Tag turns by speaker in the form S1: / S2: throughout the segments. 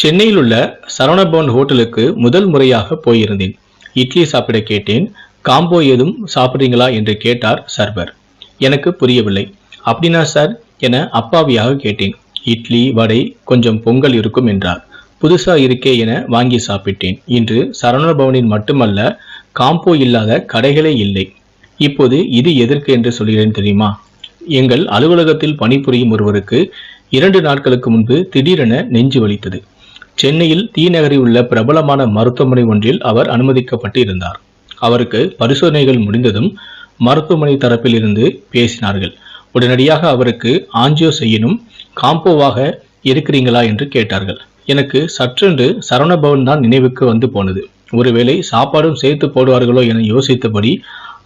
S1: சென்னையில் உள்ள சரவணபவன் ஹோட்டலுக்கு முதல் முறையாக போயிருந்தேன். இட்லி சாப்பிட கேட்டேன். காம்போ ஏதும் சாப்பிட்றீங்களா என்று கேட்டார் சர்வர். எனக்கு புரியவில்லை. அப்படின்னா சார் என அப்பாவியாக கேட்டேன். இட்லி வடை கொஞ்சம் பொங்கல் இருக்கும் என்றார். புதுசா இருக்கே என வாங்கி சாப்பிட்டேன். இன்று சரவணபவனின் மட்டுமல்ல காம்போ இல்லாத கடைகளே இல்லை. இப்போது இது எதற்கு என்று சொல்கிறேன் தெரியுமா? எங்கள் அலுவலகத்தில் பணிபுரியும் ஒருவருக்கு இரண்டு நாட்களுக்கு முன்பு திடீரென நெஞ்சு வலித்தது. சென்னையில் தீ நகரில் உள்ள பிரபலமான மருத்துவமனை ஒன்றில் அவர் அனுமதிக்கப்பட்டு இருந்தார் அவருக்கு பரிசோதனைகள் முடிந்ததும் மருத்துவமனை தரப்பில் இருந்து பேசினார்கள். உடனடியாக அவருக்கு ஆஞ்சியோ செய்யணும் காம்போவாக இருக்கிறீங்களா? என்று கேட்டார்கள். எனக்கு சற்றென்று சரவணபவன் தான் நினைவுக்கு வந்து போனது. ஒருவேளை சாப்பாடும் சேர்த்து போடுவார்களோ என யோசித்தபடி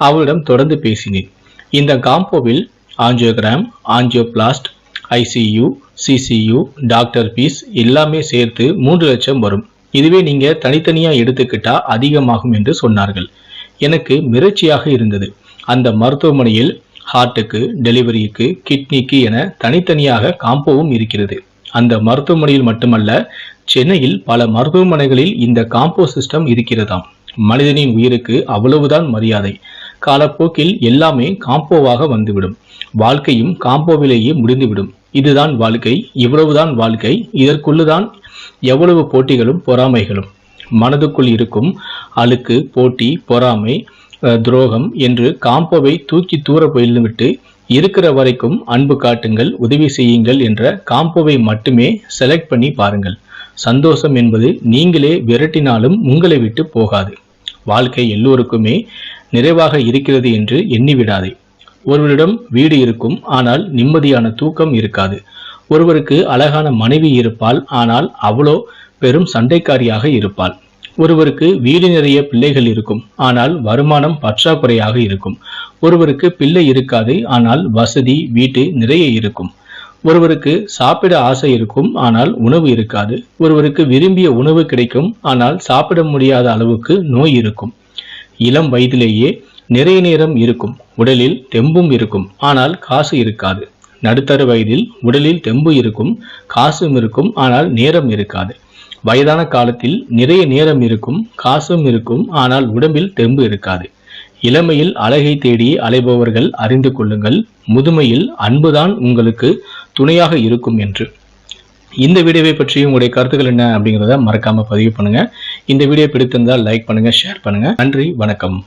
S1: அவரிடம் தொடர்ந்து பேசினேன். இந்த காம்போவில் angiogram angioplast ICU CCU doctor fees எல்லாமே சேர்த்து மூன்று லட்சம் வரும். இதுவே நீங்க தனித்தனியா எடுத்துக்கிட்டா அதிகமாகும் என்று சொன்னார்கள். எனக்கு மிரட்சியாக இருந்தது. அந்த மருத்துவமனையில் ஹார்ட்டுக்கு டெலிவரிக்கு கிட்னிக்கு என தனித்தனியாக காம்போவும் இருக்கிறது. அந்த மருத்துவமனையில் மட்டுமல்ல சென்னையில் பல மருத்துவமனைகளில் இந்த காம்போ சிஸ்டம் இருக்கிறதாம். மனிதனின் உயிருக்கு அவ்வளவுதான் மரியாதை. காலப்போக்கில் எல்லாமே காம்போவாக வந்துவிடும். வாழ்க்கையும் காம்போவிலேயே முடிந்துவிடும். இதுதான் வாழ்க்கை இவ்வளவுதான் வாழ்க்கை இதற்குள்ளுதான் எவ்வளவு போட்டிகளும் பொறாமைகளும். மனதுக்குள் இருக்கும் அழுக்கு போட்டி பொறாமை துரோகம் என்று காம்போவை தூக்கி தூர போய்விட்டு இருக்கிற வரைக்கும் அன்பு காட்டுங்கள் உதவி செய்யுங்கள் என்ற காம்போவை மட்டுமே செலக்ட் பண்ணி பாருங்கள். சந்தோஷம் என்பது நீங்களே விரட்டினாலும் உங்களை விட்டு போகாது. வாழ்க்கை எல்லோருக்குமே நிறைவாக இருக்கிறது என்று எண்ணிவிடாதே ஒருவரிடம் வீடு இருக்கும் ஆனால் நிம்மதியான தூக்கம் இருக்காது. ஒருவருக்கு அழகான மனைவி இருப்பாள் ஆனால் அவ்வளோ பெரும் சண்டைக்காரியாக இருப்பாள். ஒருவருக்கு வீடு நிறைய பிள்ளைகள் இருக்கும் ஆனால் வருமானம் பற்றாக்குறையாக இருக்கும். ஒருவருக்கு பிள்ளை இருக்காது ஆனால் வசதி வீட்டு நிறைய இருக்கும். ஒருவருக்கு சாப்பிட ஆசை இருக்கும் ஆனால் உணவு இருக்காது. ஒருவருக்கு விரும்பிய உணவு கிடைக்கும் ஆனால் சாப்பிட முடியாத அளவுக்கு நோய் இருக்கும். இளம் வயதிலேயே நிறைய நேரம் இருக்கும் உடலில் தெம்பும் இருக்கும். ஆனால் காசு இருக்காது. நடுத்தர வயதில் உடலில் தெம்பு இருக்கும் காசும் இருக்கும் ஆனால் நேரம் இருக்காது. வயதான காலத்தில் நிறைய நேரம் இருக்கும் காசும் இருக்கும் ஆனால் உடம்பில் தெம்பு இருக்காது. இளமையில் அழகை தேடி அலைபவர்கள் அறிந்து கொள்ளுங்கள். முதுமையில் அன்புதான் உங்களுக்கு துணையாக இருக்கும் என்று. இந்த வீடியோவை பற்றி உங்களுடைய கருத்துக்கள் என்ன அப்படிங்கிறத மறக்காம பதிவு பண்ணுங்க. இந்த வீடியோ பிடித்திருந்தால் லைக் பண்ணுங்க ஷேர் பண்ணுங்க. நன்றி வணக்கம்.